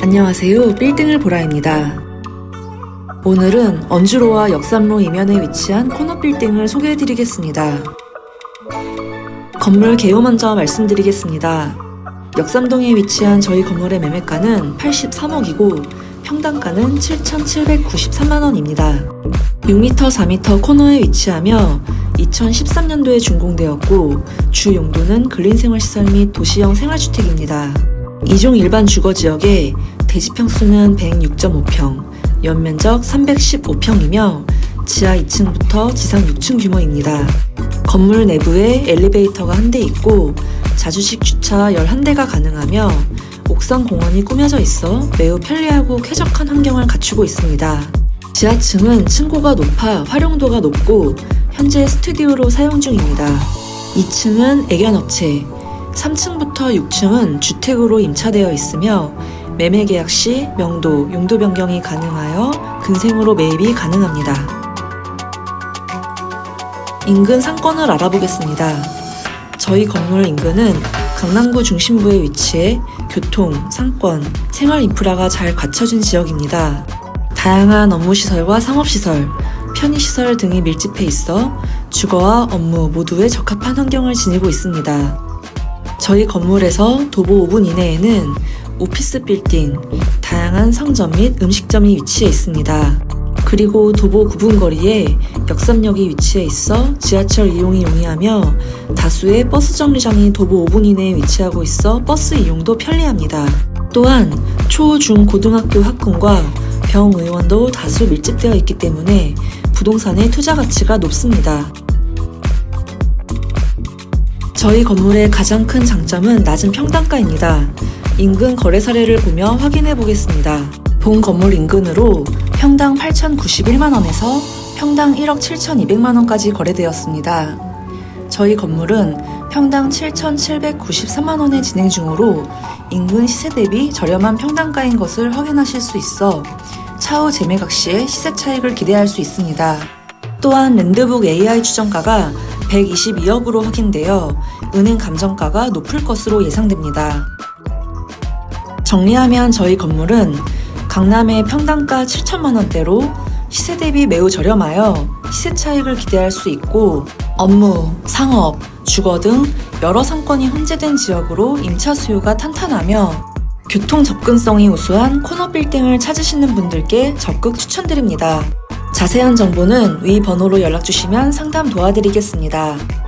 안녕하세요. 빌딩을 보라입니다. 오늘은 언주로와 역삼로 이면에 위치한 코너 빌딩을 소개해 드리겠습니다. 건물 개요 먼저 말씀드리겠습니다. 역삼동에 위치한 저희 건물의 매매가는 83억이고 평당가는 7,793만원입니다. 6m, 4m 코너에 위치하며 2013년도에 준공되었고 주 용도는 근린생활시설 및 도시형 생활주택입니다. 이종 일반 주거 지역에 대지 평수는 106.5평, 연면적 315평이며 지하 2층부터 지상 6층 규모입니다. 건물 내부에 엘리베이터가 한 대 있고 자주식 주차 11대가 가능하며 옥상 공원이 꾸며져 있어 매우 편리하고 쾌적한 환경을 갖추고 있습니다. 지하층은 층고가 높아 활용도가 높고 현재 스튜디오로 사용 중입니다. 2층은 애견업체, 3층부터 6층은 주택으로 임차되어 있으며 매매 계약 시 명도, 용도 변경이 가능하여 근생으로 매입이 가능합니다. 인근 상권을 알아보겠습니다. 저희 건물 인근은 강남구 중심부에 위치해 교통, 상권, 생활 인프라가 잘 갖춰진 지역입니다. 다양한 업무시설과 상업시설, 편의시설 등이 밀집해 있어 주거와 업무 모두에 적합한 환경을 지니고 있습니다. 저희 건물에서 도보 5분 이내에는 오피스 빌딩, 다양한 상점 및 음식점이 위치해 있습니다. 그리고 도보 9분 거리에 역삼역이 위치해 있어 지하철 이용이 용이하며 다수의 버스 정류장이 도보 5분 이내에 위치하고 있어 버스 이용도 편리합니다. 또한 초, 중, 고등학교 학군과 병 의원도 다수 밀집되어 있기 때문에 부동산의 투자 가치가 높습니다. 저희 건물의 가장 큰 장점은 낮은 평당가입니다. 인근 거래 사례를 보며 확인해 보겠습니다. 본 건물 인근으로 평당 8,091만원에서 평당 1억 7,200만원까지 거래되었습니다. 저희 건물은 평당 7,793만원에 진행 중으로 인근 시세 대비 저렴한 평당가인 것을 확인하실 수 있어 차후 재매각 시에 시세 차익을 기대할 수 있습니다. 또한 랜드북 AI 추정가가 122억으로 확인되어 은행 감정가가 높을 것으로 예상됩니다. 정리하면 저희 건물은 강남의 평당가 7천만 원대로 시세 대비 매우 저렴하여 시세 차익을 기대할 수 있고 업무, 상업, 주거 등 여러 상권이 혼재된 지역으로 임차 수요가 탄탄하며 교통 접근성이 우수한 코너 빌딩을 찾으시는 분들께 적극 추천드립니다. 자세한 정보는 위 번호로 연락 주시면 상담 도와드리겠습니다.